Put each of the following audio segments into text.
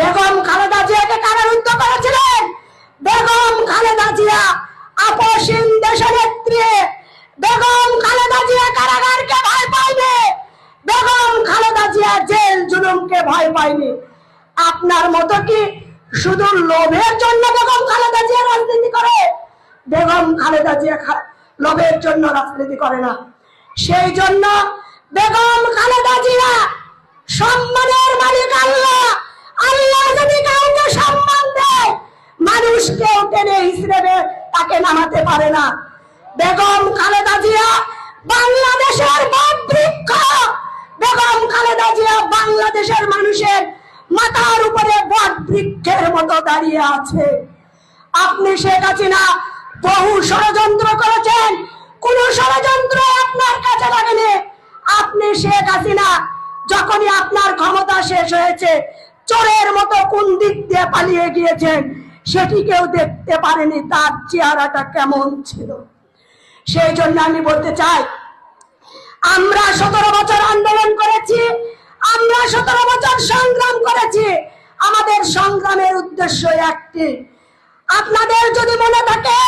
বেগম খালেদা জিয়াকে কারারুদ্ধ করেছিলেন? বেগম খালেদা জিয়া আপসীন দেশনেত্রী বেগম খালেদা জিয়া কারাগারকে ভয় পাইবে। বেগম খালেদা জিয়া জেল জুলুমকে ভয় পাইনি আপনার মতো কি শুধু লোভের জন্য বেগম খালেদা জিয়া রাজনীতি করে? বেগম খালেদা জিয়া লোভের জন্য রাজনীতি করে না। সেই জন্য বেগম খালেদা জিয়া সম্মানের মালিক আল্লাহ। আল্লাহ মানুষ কেউ টেনে হিসেবে তাকে নামাতে পারে না। বেগম খালেদা জিয়া বাংলাদেশের বটবৃক্ষ বেগম খালেদা জিয়া বাংলাদেশের মানুষের মাথার উপরে বট বৃক্ষের মতো দাঁড়িয়ে আছে। আপনি শেখ হাসিনা বহু ষড়যন্ত্র করেছেন, কোন ষড়যন্ত্র আপনার কাছে লাগেনি। আপনি শেখ হাসিনা যখনই আপনার ক্ষমতা শেষ হয়েছে, চোরের মতো কোন দিক দিয়ে পালিয়ে গিয়েছেন সেটি কেউ দেখতে পারেনি, তার চেহারাটা কেমন ছিল। সেই জন্য আমি বলতে চাই, আমরা সতেরো বছর আন্দোলন করেছি, আমরা সতেরো বছর সংগ্রাম করেছি। আমাদের সংগ্রামের উদ্দেশ্য একটি। আপনাদের যদি মনে থাকে,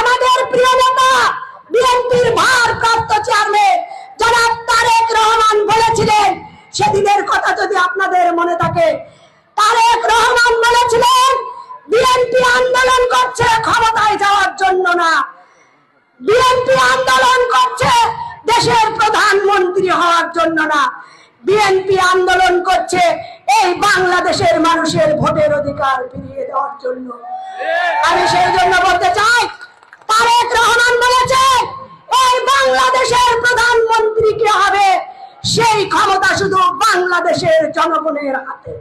আমাদের প্রিয় নেতা, বিএনপির ভারপ্রাপ্ত চেয়ারম্যান জনাব তারেক রহমান বলেছিলেন, সেদিনের কথা যদি আপনাদের মনে থাকে তারেক রহমান বলেছিলেন বিএনপি আন্দোলন করছে ক্ষমতায় যাওয়ার জন্য না। বিএনপি আন্দোলন করছে দেশের প্রধানমন্ত্রী হওয়ার জন্য না। বিএনপি আন্দোলন করছে এই বাংলাদেশের মানুষের ভোটের অধিকার ফিরিয়ে দেওয়ার জন্য। আমি সেই জন্য বলতে চাই, তারেক রহমান বলেছে, এই বাংলাদেশের প্রধানমন্ত্রী কে হবে? সেই ক্ষমতা শুধু বাংলাদেশের জনগণের হাতে।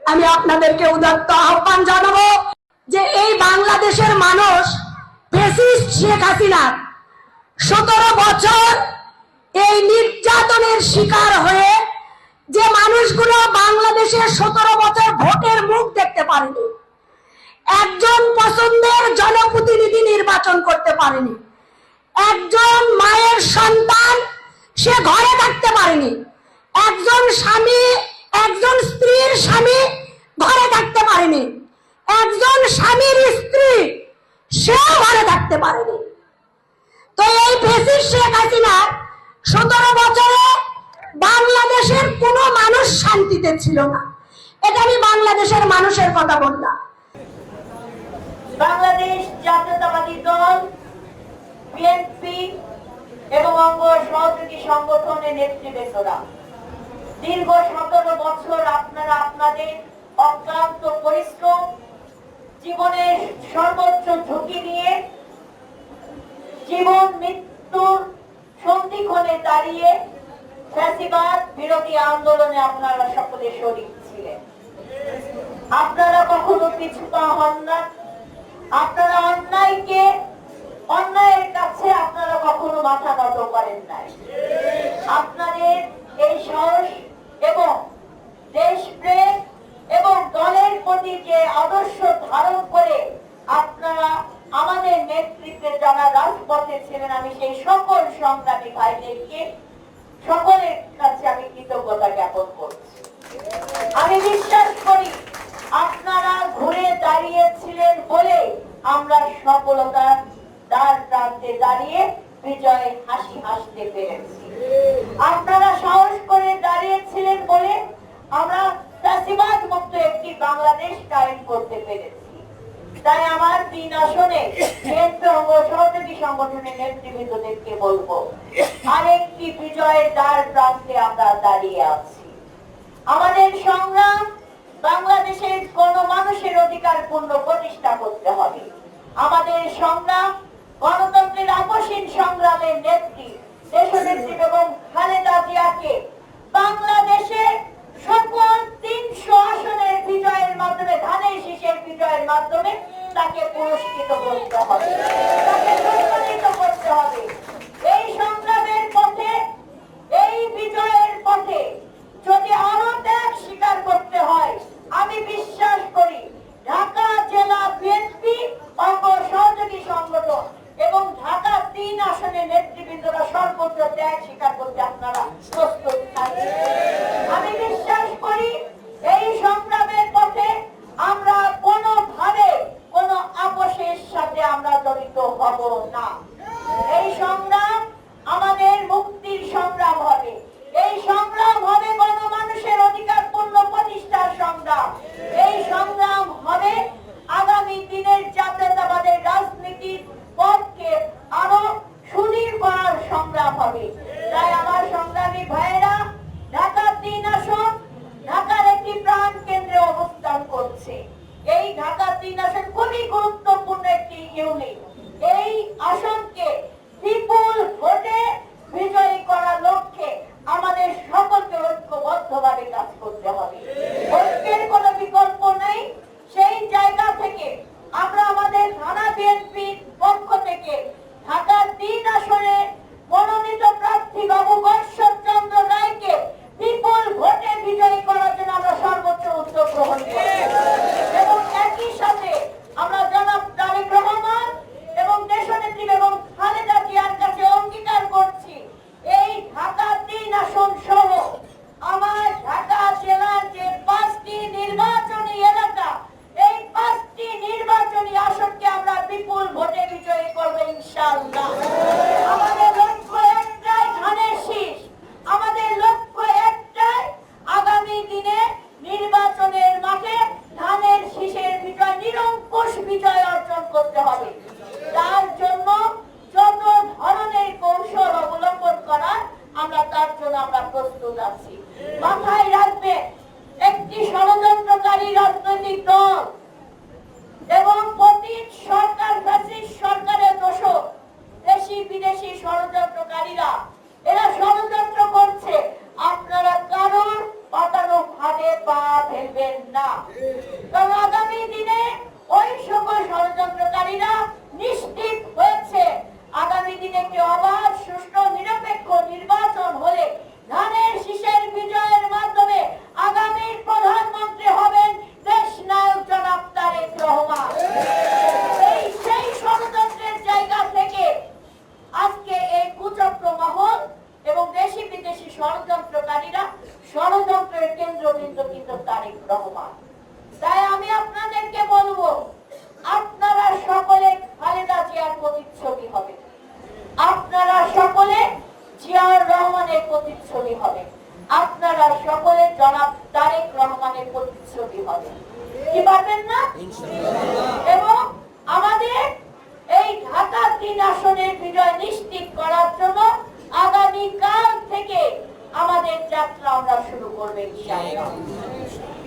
আমি আপনাদেরকে উদাত্ত আহ্বান জানাব যে এই বাংলাদেশের মানুষ শেখ হাসিনা। সতেরো বছর এই নির্যাতনের শিকার হয়ে যে মানুষগুলো বাংলাদেশের সতেরো বছর ভোটের মুখ দেখতে পারেনি, একজন পছন্দের জনপ্রতিনিধি নির্বাচন করতে পারেনি, একজন মায়ের সন্তান সে ঘরে থাকতে পারেনি, একজন স্বামী একজন স্ত্রীর স্বামী ঘরে থাকতে পারেনি। একজন স্বামীর স্ত্রী সেও ঘরে থাকতে পারেনি। তো এই ফেসিস শেখ হাসিনা সতেরো বছরে বাংলাদেশের কোনো মানুষ শান্তিতে ছিল না। এটা আমি বাংলাদেশের মানুষের কথা বললাম। বাংলাদেশ জাতীয়তাবাদী দল, বিএনপি এবং অঙ্গ সহযোগী সংগঠনের নেতৃবৃন্দরা। দীর্ঘ সতেরো বছর আপনারা আপনাদের অক্লান্ত পরিশ্রম, জীবনের সর্বোচ্চ ঝুঁকি নিয়ে জীবন, মৃত্যুর সন্ধিক্ষণে দাঁড়িয়ে ফ্যাসিবাদ বিরোধী আন্দোলনে আপনারা সকলে শরীর ছিলেন। আপনারা কখনো পিছু পা হন না। আপনারা অন্যায়কে, অন্যায়ের কাছে আপনারা কখনো মাথা নত করেন নাই। আপনাদের এই সাহস এবং দেশপ্রেম এবং দলের প্রতি যে আদর্শ ধারণ করে আপনারা আমাদের নেতৃত্বে যারা ছিলেন আমি সেই সকল সংগ্রামী ভাইদেরকে সকলের কাছে আমি কৃতজ্ঞতা জ্ঞাপন করছি। আমি বিশ্বাস করি আপনারা ঘুরে দাঁড়িয়েছিলেন বলে আমরা সফলতার দ্বার প্রান্তে দাঁড়িয়ে বিজয় হাসি হাসতে পেরেছি। আপনারা সাহস করে দাঁড়িয়েছিলেন বলে আমরা চাষিবাদ মুক্ত একটি বাংলাদেশ কায়েম করতে পেরেছি। তাই আমার তিন আসনে বিএনপি সহযোগী সংগঠনের নেতৃবৃন্দদেরকে বলব, আরেকটি বিজয়ের দ্বার প্রান্তে আমরা দাঁড়িয়ে আছি। আমাদের সংগ্রাম বাংলাদেশের কোন মানুষের অধিকার পূর্ণ প্রতিষ্ঠা করতে হবে। আমাদের সংগ্রাম গণতন্ত্রের আপসীন সংগ্রামের নেত্রী, দেশনেত্রী এবং খালেদা জিয়াকে বাংলাদেশের রাজনৈতিক এবং সরকার সরকারের দোষক দেশি বিদেশি ষড়যন্ত্রকারীরা। এরা ষড়যন্ত্র করছে। আপনারা কারোর পাতানো ফাঁদে পা ফেলবেন না। কারণ আগামী দিনে ওই সকল ষড়যন্ত্রকারীরা নিশ্চিত হয়েছে। আগামী দিনে কেউ তাই আমি আপনাদেরকে বলব আপনারা সকলে খালেদা জিয়ার প্রতিচ্ছবি হবে। আপনারা সকলে জিয়াউর রহমানের প্রতিচ্ছবি হবে। আপনারা সকলে জনাব তারেক রহমানের প্রতিচ্ছবি হবে। কি পারবেন না? এবং আমাদের এই ঢাকা তিন আসনের বিজয় নিশ্চিত করার জন্য আগামীকাল থেকে আমাদের যাত্রা আমরা শুরু করবেন ইনশাআল্লাহ।